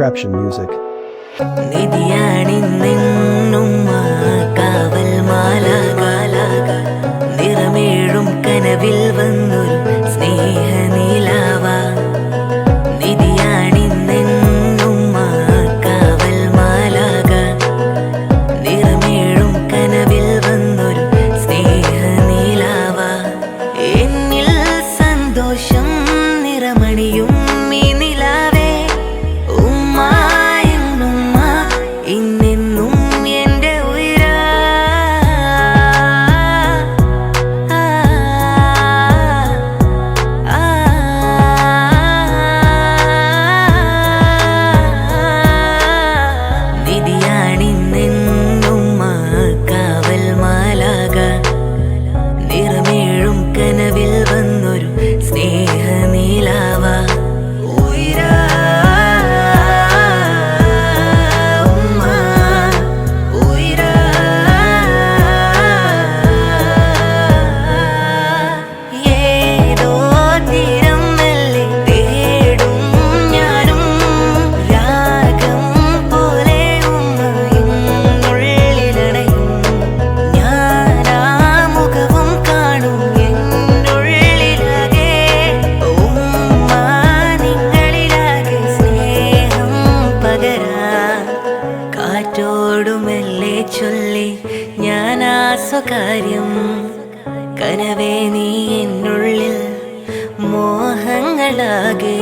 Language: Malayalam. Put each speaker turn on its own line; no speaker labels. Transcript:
subtraction Music. ും
കനവിൽ നിറമണിയും ഈ കാറ്റോടുമല്ലേ ചൊല്ലി ഞാൻ ആ സ്വകാര്യം. കനവേ നീ എന്നുള്ളിൽ മോഹങ്ങളാകെ